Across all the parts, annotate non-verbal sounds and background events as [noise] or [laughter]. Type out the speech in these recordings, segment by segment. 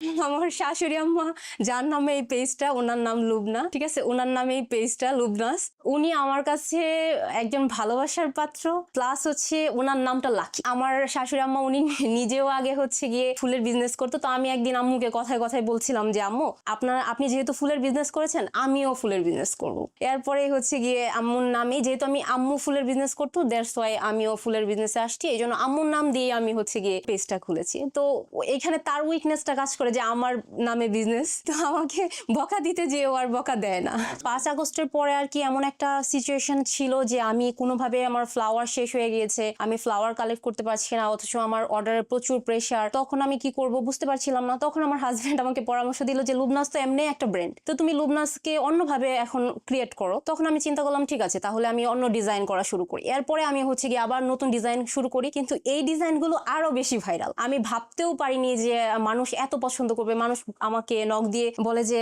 আমার শাশুড়ি আম্মা, যার নামে এই পেজটা ওনার নাম লুবনা, ঠিক আছে? ওনার নামে এই পেজটা লুবনাস। উনি আমার কাছে একজন ভালোবাসার পাত্র প্লাস হচ্ছে ওনার নামটা লাকি। আমার শাশুড়ি আম্মা, উনি নিজেও আগে হচ্ছে গিয়ে ফুলের বিজনেস করতো। তো আমি একদিন আম্মুকে কথায় কথায় বলছিলাম যে, আম্মু, আপনার, আপনি যেহেতু ফুলের বিজনেস করেছেন, আমিও ফুলের বিজনেস করব। এরপরে হচ্ছে গিয়ে আম্মুর নামে, যেহেতু আমি আম্মু ফুলের বিজনেস করতো দ্যাটস ওয়াই আমিও ফুলের বিজনেসে আসছি। এই জন্য আম্মুর নাম দিয়ে আমি হচ্ছে গিয়ে পেজটা খুলেছি। তো এখানে তার উইকনেসটা কাজ করে যে আমার নামে বিজনেস তো আমাকে বকা দিতে যে ও আর বকা দেয় না। পাঁচ আগস্টের পরে আর কি এমন একটা সিচুয়েশন ছিল যে আমি কোনোভাবে আমার ফ্লাওয়ার শেষ হয়ে গিয়েছে, আমি ফ্লাওয়ার কালেক্ট করতে পারছি না, অথচ আমার অর্ডারের প্রচুর প্রেশার তখন আমি কি করব বুঝতে পারছিলাম না। তখন আমার হাজব্যান্ড আমাকে পরামর্শ দিল যে, লুবনাস তো এমনি একটা ব্র্যান্ড তো তুমি লুবনাসকে অন্যভাবে এখন ক্রিয়েট করো। তখন আমি চিন্তা করলাম, ঠিক আছে, তাহলে আমি অন্য ডিজাইন করা শুরু করি। এরপরে আমি হচ্ছে গিয়ে আবার নতুন ডিজাইন শুরু করি, কিন্তু এই ডিজাইনগুলো আরও বেশি ভাইরাল আমি ভাবতেও পারিনি যে মানুষ এত পছন্দ করবে। মানুষ আমাকে নক দিয়ে বলে যে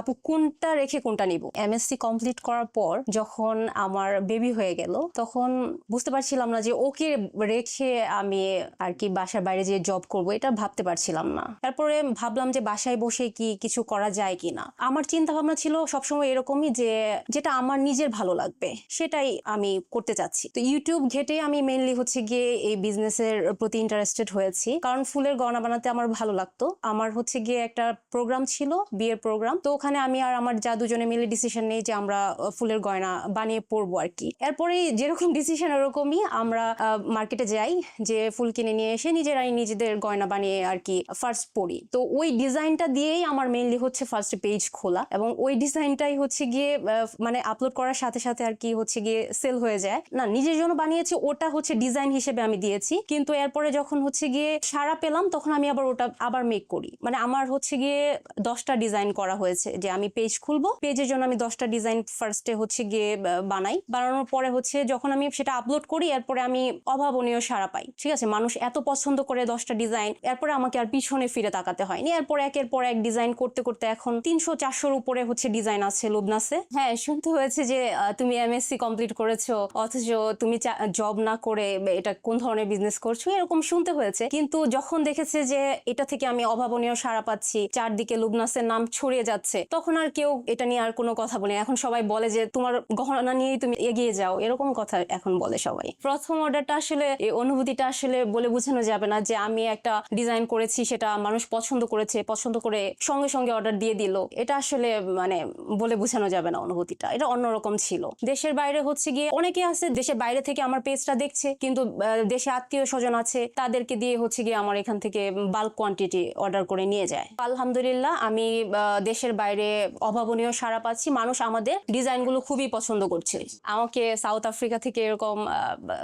আপু, কোনটা রেখে কোনটা নিব? এমএসসি কমপ্লিট করার পর যখন আমার বেবি হয়ে গেল, তখন বুঝতে পারছিলাম না যে ওকে রেখে আমি আর কি বাসার বাইরে যেয়ে জব করব, এটা ভাবতে পারছিলাম না। তারপরে ভাবলাম যে বাসায় বসে কি কিছু করা যায় কিনা আমার চিন্তা ভাবনা ছিল সবসময় এরকমই যে, যেটা আমার নিজের ভালো লাগবে, সেটাই আমি করতে চাচ্ছি। তো ইউটিউব ঘেটে আমি মেইনলি হচ্ছে গিয়ে এই বিজনেসের প্রতি ইন্টারেস্টেড হয়েছি। কারণ ফুলের গহনা বানাতে আমার ভালো লাগতো। আমার হচ্ছে গিয়ে একটা প্রোগ্রাম ছিল, বিয়ের প্রোগ্রাম তো ওখানে আমি আর আমার যা দুজনে মিলে ডিসিশন নেই যে আমরা ফুলের গয়না বানিয়ে পরবো আর কি। এরপরে যেরকম ডিসিশন ওরকমই আমরা মার্কেটে যাই, যে ফুল কিনে নিয়ে এসে নিজেরাই নিজেদের গয়না বানিয়ে আর কি ফার্স্ট পরি। তো ওই ডিজাইনটা দিয়েই আমার মেইনলি হচ্ছে ফার্স্ট পেজ খোলা এবং ওই ডিজাইনটাই হচ্ছে গিয়ে মানে আপলোড করার সাথে সাথে আর কি হচ্ছে গিয়ে সেল হয়ে যায়। না, নিজের জন্য বানিয়েছি, ওটা হচ্ছে ডিজাইন হিসেবে আমি দিয়েছি। কিন্তু এরপরে যখন হচ্ছে গিয়ে সারা পেলাম, তখন আমি আবার ওটা, আবার মেক করি মানে আমার হচ্ছে গিয়ে দশটা ডিজাইন করা হয়েছে যে আমি পেজ খুলবো। পেজের জন্য আমি দশটা ডিজাইন ফার্স্টে হচ্ছে গিয়ে বানাই। বানানোর পরে হচ্ছে যখন আমি সেটা আপলোড করি, এরপরে আমি অভাবনীয় সারা পাই। ঠিক আছে? মানুষ এত পছন্দ করে দশটা ডিজাইন এরপরে আমাকে আর পিছনে ফিরে তাকাতে হয়নি। এরপর একের পর এক ডিজাইন করতে করতে এখন তিনশো চারশোর উপরে হচ্ছে ডিজাইন আছে লুবনাসে হ্যাঁ শুনতে হয়েছে যে তুমি এমএসসি কমপ্লিট করেছ, অথচ তুমি জব না করে এটা কোন ধরনের বিজনেস করছ, এরকম শুনতে হয়েছে। কিন্তু যখন দেখেছে যে এটা থেকে আমি অভাবনীয় সারা পাচ্ছি। চারদিকে লুবনাসের নাম ছড়িয়ে যাচ্ছে। তখন আর কেউ এটা নিয়ে আর কোনো কথা বলে এখন সবাই বলে যে, তোমার গহনা নিয়েই তুমি এগিয়ে যাও। এরকম কথা এখন বলে সবাই। প্রথম অর্ডারটা আসলে এই অনুভূতিটা আসলে বলে বোঝানো যাবে না যে, আমি একটা ডিজাইন করেছি, সেটা মানুষ পছন্দ করেছে, পছন্দ করে সঙ্গে সঙ্গে অর্ডার দিয়ে দিল। এটা আসলে মানে বলে বোঝানো যাবে না অনুভূতিটা। এটা অন্যরকম ছিল। দেশের বাইরে হচ্ছে গিয়ে, অনেকে আছে, দেশের বাইরে থেকে আমার পেজটা দেখছে, কিন্তু দেশে আত্মীয় স্বজন আছে, তাদেরকে দিয়ে হচ্ছে গিয়ে আমার এখান থেকে বাল্ক কোয়ান্টিটি অর্ডার করে নিয়ে যায়। আলহামদুলিল্লাহ, আমি দেশের বাইরে অভাবনীয় সাড়া পাচ্ছি। মানুষ আমাদের ডিজাইনগুলো খুবই পছন্দ করছে। আমাকে সাউথ আফ্রিকা থেকে এরকম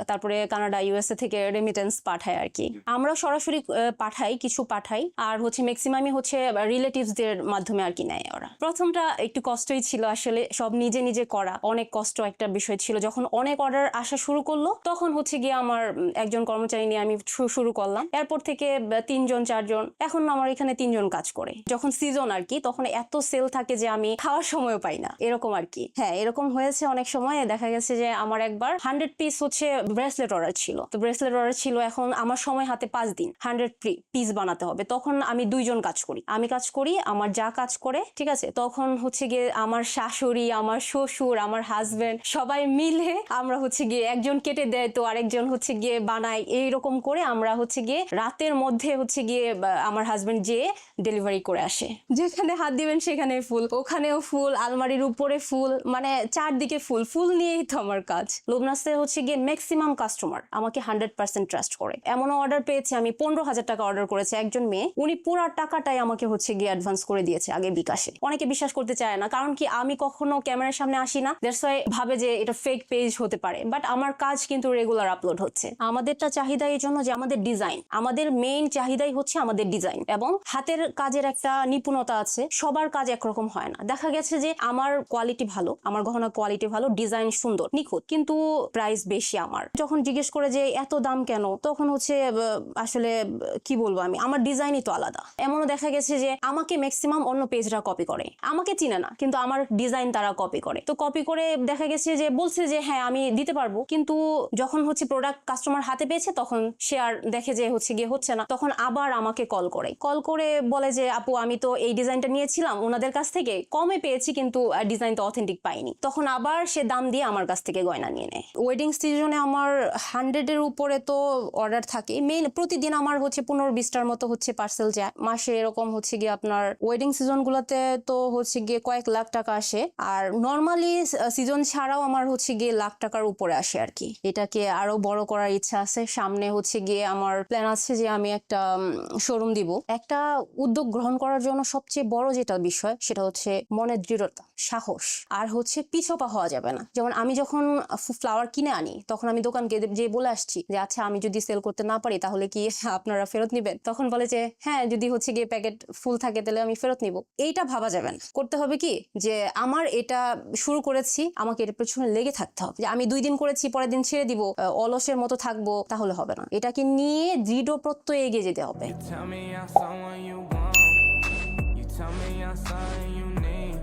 তারপরে কানাডা, ইউএসএ থেকে রেমিটেন্স পাঠায় আর কি। আমরা সরাসরি পাঠাই, কিছু পাঠাই। আর হচ্ছে ম্যাক্সিমামই হচ্ছে রিলেটিভসদের মাধ্যমে আর কি নেয় ওরা। প্রথমটা একটু কষ্টই ছিল আসলে, সব নিজে নিজে করা। অনেক কষ্ট একটা বিষয় ছিল। যখন অনেক অর্ডার আসা শুরু করল, তখন হচ্ছে গিয়ে আমার একজন কর্মচারী নিয়ে আমি শুরু করলাম। এরপর থেকে তিনজন, চারজন। এখন আমার এখানে তিনজন কাজ করে। যখন সিজন আর কি, তখন এত সেল থাকে যে আমি খাওয়ার সময়ও পাই না। এরকম আর কি। হ্যাঁ এরকম হয়েছে অনেক সময়। দেখা গেছে যে আমার একবার হান্ড্রেড পিস হচ্ছে ব্রেসলেট অর্ডার ছিল। তো ব্রেসলেট অর্ডার ছিল এখন আমার সময় হাতে পাঁচ দিন। হান্ড্রেড পিস বানাতে হবে। তখন আমি দুইজন কাজ করি। আমি কাজ করি, আমার যা কাজ করে, ঠিক আছে? তখন হচ্ছে গিয়ে আমার শাশুড়ি, আমার শ্বশুর, আমার হাজবেন্ড সবাই মিলে আমরা হচ্ছে গিয়ে একজন কেটে দেয় তো আরেকজন হচ্ছে গিয়ে বানাই এইরকম করে আমরা হচ্ছে গিয়ে রাতের মধ্যে হচ্ছে গিয়ে আমার হাজবেন্ড যেয়ে ডেলিভারি করে আসে। যেখানে হাত দিবেন সেখানে ফুল, ওখানেও ফুল, আলমারির উপরে ফুল মানে চারদিকে ফুল ফুল নিয়েই তো আমার কাজ। লোবনাসে হচ্ছে গিয়ে ম্যাক্সিমাম কাস্টমার আমাকে হান্ড্রেড পার্সেন্ট ট্রাস্ট করে। এমনও অর্ডার পেয়েছি আমি, পনেরো হাজার টাকা অর্ডার করেছি একজন মেয়ে, উনি পুরো টাকাটাই আমাকে হচ্ছে গিয়ে অ্যাডভান্স করে দিয়েছে আগে বিকাশে। অনেকে বিশ্বাস করতে চায় না, কারণ কি আমি কখনো ক্যামেরার সামনে আসি না দ্যাটস ভাবে যে এটা ফেক পেজ হতে পারে বাট আমার কাজ কিন্তু রেগুলার আপলোড হচ্ছে। আমাদেরটা চাহিদা এই জন্য যে আমাদের ডিজাইন আমাদের মেইন চাহিদাই হচ্ছে আমাদের ডিজাইন এবং হাতের কাজের একটা নিপুণতা আছে, সবার কাজ একরকম হয় না। দেখা গেছে যে আমার কোয়ালিটি ভালো, আমার গহনা কোয়ালিটি ভালো ডিজাইন সুন্দর, নিখুঁত, কিন্তু প্রাইস বেশি আমার। যখন জিজ্ঞেস করে যে এত দাম কেন, তখন হচ্ছে আসলে, কি বলব আমি, আমার ডিজাইনই তো আলাদা। এমনও দেখা গেছে যে আমাকে ম্যাক্সিমাম অন্য পেজরা কপি করে। আমাকে চিনে না, কিন্তু আমার ডিজাইন তারা কপি করে। তো কপি করে দেখা গেছে যে বলছে যে হ্যাঁ আমি দিতে পারব। কিন্তু যখন হচ্ছে প্রোডাক্ট কাস্টমার হাতে পেয়েছে, তখন সে আর দেখে যে হচ্ছে গিয়ে হচ্ছে না। তখন আবার আমাকে কল করে। কল করে বলে যে, আপু, আমি তো এই ডিজাইনটা নিয়েছিলাম, ওনাদের কাছ থেকে কমে পেয়েছি কিন্তু ডিজাইন তো অথেন্টিক পাইনি। তখন আবার সে দাম দিয়ে আমার কাছ থেকে গয়না নিয়ে নেয়। ওয়েডিং সিজনে আমার হান্ড্রেডের উপরে তো অর্ডার থাকে। মেইন প্রতিদিন আমার হচ্ছে পনেরো বিশটার মতো হচ্ছে পার্সেল যায়। মাসে এরকম হচ্ছে গিয়ে আপনার ওয়েডিং সিজন গুলোতে তো হচ্ছে গিয়ে কয়েক লাখ টাকা আসে। আর নর্মালি সিজন ছাড়াও আমার হচ্ছে গিয়ে লাখ টাকার উপরে আসে আর কি। এটাকে আরও বড় করার ইচ্ছা আছে। সামনে হচ্ছে গিয়ে আমার প্ল্যান আছে যে আমি একটা শোরুম দিব। একটা উদ্যোগ গ্রহণ করার জন্য সবচেয়ে বড় যেটা বিষয়, সেটা হচ্ছে মনের দৃঢ়তা, সাহস। আর হচ্ছে পিছপা হওয়া যাবে না। যেমন আমি যখন ফ্লাওয়ার কিনে আনি, তখন আমি দোকানকে যে বলে আসছি যে আচ্ছা আমি যদি সেল করতে না পারি, তাহলে কি [laughs] আপনারা ফেরত নিবেন? তখন বলে যে হ্যাঁ যদি হচ্ছে গিয়ে প্যাকেট ফুল থাকে, তাহলে আমি ফেরত নিব। এইটা ভাবা যাবে না। করতে হবে কি? যে, আমার এটা শুরু করেছি, আমাকে এর পেছনে লেগে থাকতে হবে। যে, আমি দুই দিন করেছি, পরের দিন ছেড়ে দিব অলসের মতো থাকব, তাহলে হবে না। এটাকে নিয়ে দৃঢ় প্রত্যয় এগিয়ে যেতে হবে। Someone you want. You tell me I'm something you need.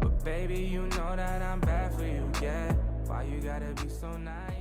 But baby, you know that I'm bad for you, yeah. Why you gotta be so nice?